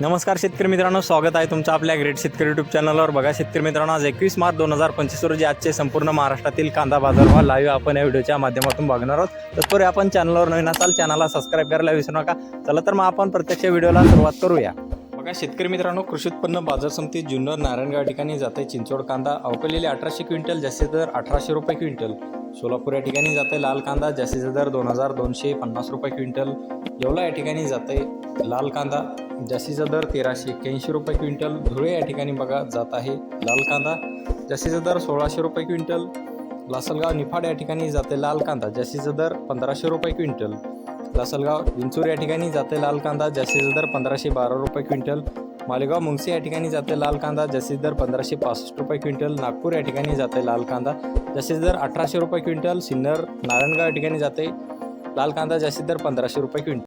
नमस्कार शेतकरी मित्रांनो स्वागत आहे तुमचं आपल्या ग्रेट शेतकरी युट्यूब चॅनलवर बघा शेतकरी मित्रांनो आज एकवीस मार्च दोन हजार पंचवीस रोजी आजचे संपूर्ण महाराष्ट्रातील कांदा बाजारभाव लाईव्ह आपण या व्हिडिओच्या माध्यमातून बघणार आहोत. तत्पूर्वी आपण चॅनलवर नवीन असाल चॅनलला सबस्क्राईब करायला विसरू नका. चला तर मग आपण प्रत्यक्ष व्हिडिओला सुरुवात करूया. बघा शेतकरी मित्रांनो कृषी उत्पन्न बाजार समिती जुन्नर नारायणगाव ठिकाणी जाते चिंचोड कांदा. अवकलेले अठराशे क्विंटल जास्तीत दर अठराशे रुपये क्विंटल. सोलापूर या ठिकाणी जाते लाल कांदा जास्तीचा दर दोन हजार दोनशे पन्नास रुपये क्विंटल. येवला या ठिकाणी जाते लाल कांदा जास्तीचा दर तेराशे एक्क्याऐंशी रुपये क्विंटल. धुळे या ठिकाणी बघा जात आहे लाल कांदा जास्तीचा दर सोळाशे रुपये क्विंटल. लासलगाव निफाड या ठिकाणी जाते लाल कांदा जास्तीचा दर पंधराशे रुपये क्विंटल. लासलगाव विंचूर या ठिकाणी जाते लाल कांदा जास्तीचा दर पंधराशे बारा रुपये क्विंटल. मालेगाव मुंगसी या ठिकाणी जाते लाल कांदा जास्तीत दर पंधराशे पासष्ट रुपये क्विंटल. नागपूर या ठिकाणी जाते लाल कांदा जास्तीत दर अठराशे रुपये क्विंटल. सिन्नर नारायणगाव या ठिकाणी जाते लाल कांदा जास्तीत दर पंधराशे रुपये क्विंटल.